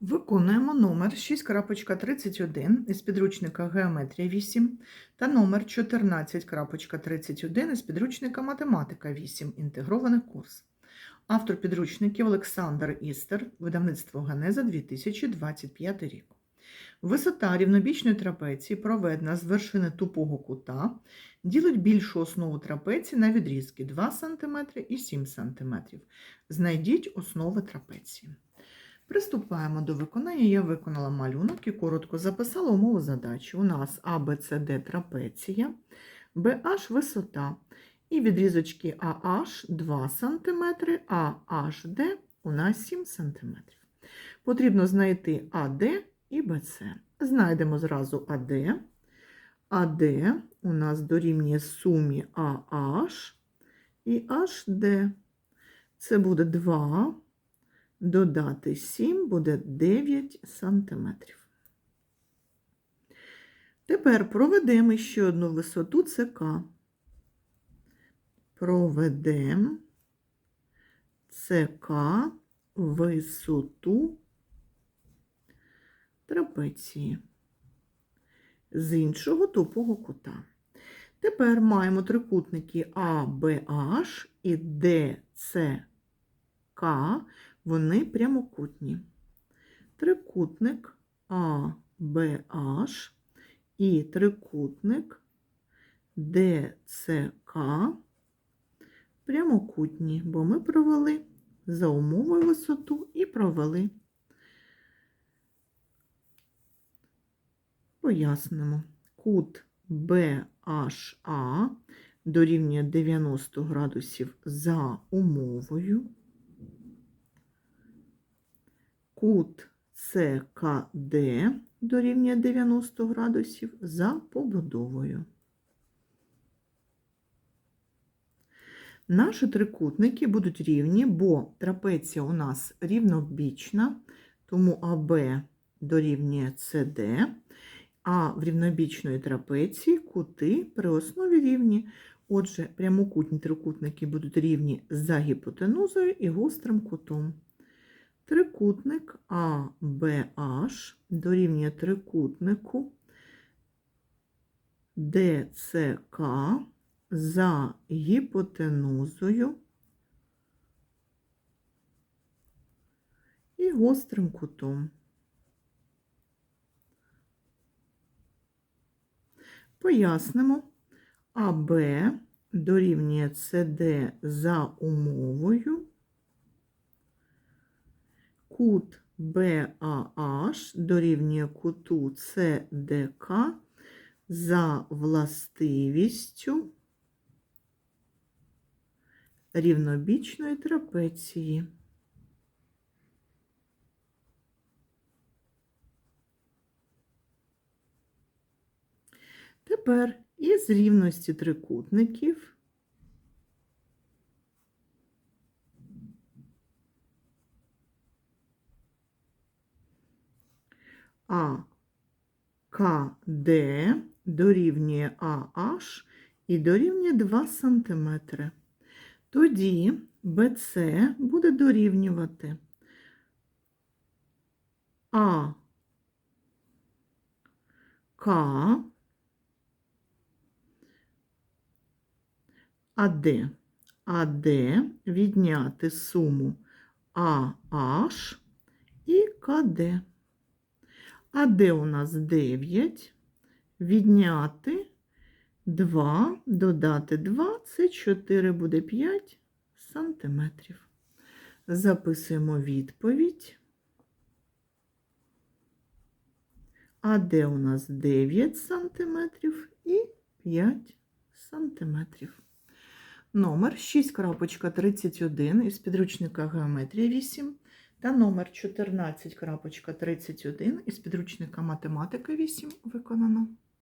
Виконуємо номер 6.31 із підручника Геометрія 8 та номер 14.31 із підручника Математика 8. Інтегрований курс. Автор підручників Олександр Істер, видавництво Генеза 2025 рік. Висота рівнобічної трапеції, проведена з вершини тупого кута, ділить більшу основу трапеції на відрізки 2 см і 7 см. Знайдіть основи трапеції. Приступаємо до виконання. Я виконала малюнок і коротко записала умову задачі. У нас ABCD трапеція, BH висота і відрізочки AH 2 см, а HD у нас 7 см. Потрібно знайти AD і BC. Знайдемо зразу AD. AD у нас дорівнює сумі AH і HD. Це буде 2 додати 7 буде 9 сантиметрів. Тепер проведемо ще одну висоту ЦК. Проведемо ЦК висоту трапеції з іншого тупого кута. Тепер маємо трикутники ABH і DCK вони прямокутні. Трикутник ABH і трикутник DCK прямокутні, бо ми провели за умовою висоту і провели. Пояснимо. Кут BHA дорівнює 90 градусів за умовою. Кут СКД дорівнює 90 градусів за побудовою. Наші трикутники будуть рівні, бо трапеція у нас рівнобічна, тому АБ дорівнює СД, а в рівнобічної трапеції кути при основі рівні. Отже, прямокутні трикутники будуть рівні за гіпотенузою і гострим кутом. Трикутник ABH дорівнює трикутнику ДЦК за гіпотенузою і гострим кутом. Пояснимо, АБ дорівнює СД за умовою кут BAH дорівнює куту CDK за властивістю рівнобічної трапеції. Тепер із рівності трикутників А КД дорівнює АH і дорівнює 2 см. Тоді БЦ буде дорівнювати А К АД. АД відняти суму АH і КД. А де у нас 9? Відняти 2, додати 2, це 4 буде 5 сантиметрів. Записуємо відповідь. А де у нас 9 сантиметрів і 5 сантиметрів. Номер 6.31 із підручника Геометрія 8 та номер 14.31 із підручника Математика 8 виконано.